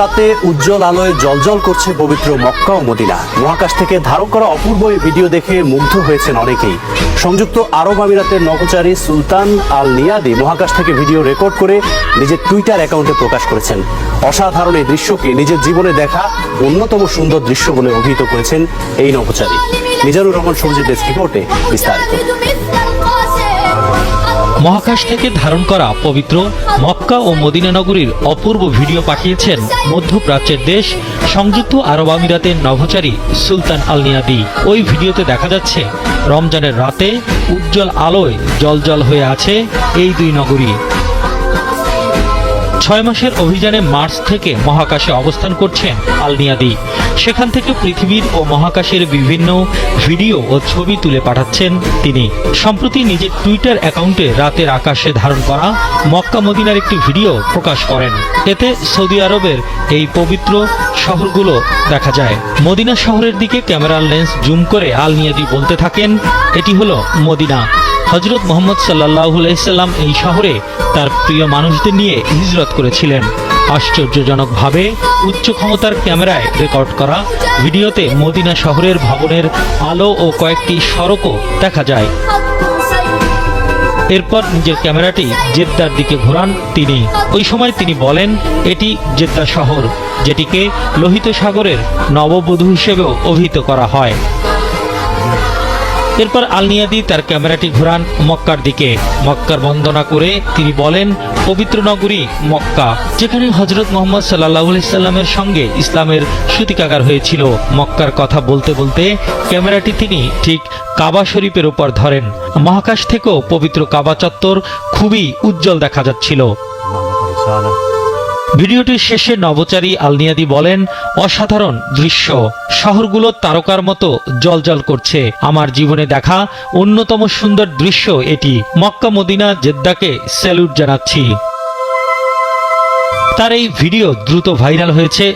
রাতে উজ্জ্বল আলোয় জলজল করছে পবিত্র মক্কা ও মদিনা। মহাকাশ থেকে ধারণ করা অপূর্ব এই ভিডিও দেখে মুগ্ধ হয়েছেন অনেকেই। সংযুক্ত আরব আমিরাতের নভোচারী সুলতান আল নিয়াদি মহাকাশ থেকে ভিডিও রেকর্ড করে নিজের টুইটার অ্যাকাউন্টে প্রকাশ করেছেন। অসাধারণ এই দৃশ্যকে নিজের জীবনে দেখা অন্যতম সুন্দর দৃশ্য বলে অভিহিত করেছেন এই নভোচারী। মিজানুর রহমান সবজি ডেস্ক রিপোর্টে বিস্তারিত। মহাকাশ থেকে ধারণ করা পবিত্র মক্কা ও মদিনা নগরীর অপূর্ব ভিডিও পাঠিয়েছেন মধ্যপ্রাচ্যের দেশ, সংযুক্ত আরব আমিরাতের নভোচারী সুলতান আল নিয়াদি ওই ভিডিওতে দেখা যাচ্ছে, রমজানের রাতে উজ্জ্বল আলোয় জলজল হয়ে আছে এই দুই নগরী। ছয় মাসের অভিযানে মার্চ থেকে মহাকাশে অবস্থান করছেন আলনিয়াদি। সেখান থেকে পৃথিবীর ও মহাকাশের বিভিন্ন ভিডিও ও ছবি তুলে পাঠাচ্ছেন তিনি। সম্প্রতি নিজের টুইটার অ্যাকাউন্টে রাতের আকাশে ধারণ করা মক্কা মদিনার একটি ভিডিও প্রকাশ করেন। এতে সৌদি আরবের এই পবিত্র শহরগুলো দেখা যায়। মদিনা শহরের দিকে ক্যামেরার লেন্স জুম করে আলনিয়াদি বলতে থাকেন, এটি হলো মদিনা। হজরত মোহাম্মদ সাল্লাহ সাল্লাম এই শহরে তার প্রিয় মানুষদের নিয়ে হিজরত করেছিলেন। আশ্চর্যজনকভাবে উচ্চ ক্ষমতার ক্যামেরায় রেকর্ড করা ভিডিওতে মদিনা শহরের ভবনের আলো ও কয়েকটি সড়কও দেখা যায়। এরপর নিজের ক্যামেরাটি জেদ্দার দিকে ঘোরান তিনি। ওই সময় তিনি বলেন, এটি জেদ্দা শহর, যেটিকে লোহিত সাগরের নববধূ হিসেবেও অভিহিত করা হয়। এরপর আলনিয়াদি তার ক্যামেরাটি ঘোরান মক্কার দিকে। মক্কার বন্দনা করে তিনি বলেন, পবিত্র নগরী মক্কা, যেখানে হজরত মোহাম্মদ সাল্লাহ সাল্লামের সঙ্গে ইসলামের সূতিকাগার হয়েছিল। মক্কার কথা বলতে বলতে ক্যামেরাটি তিনি ঠিক কাবা শরীফের উপর ধরেন। মহাকাশ থেকেও পবিত্র কাবা চত্বর খুবই উজ্জ্বল দেখা যাচ্ছিল। ভিডিওটির শেষে নবচারী আলনিয়াদি বলেন, অসাধারণ দৃশ্য। শহরগুলো তারকার মতো জলজল করছে। আমার জীবনে দেখা অন্যতম সুন্দর দৃশ্য এটি। মক্কা, মদিনা, জেদ্দাকে স্যালুট জানাচ্ছি। তার এই ভিডিও দ্রুত ভাইরাল হয়েছে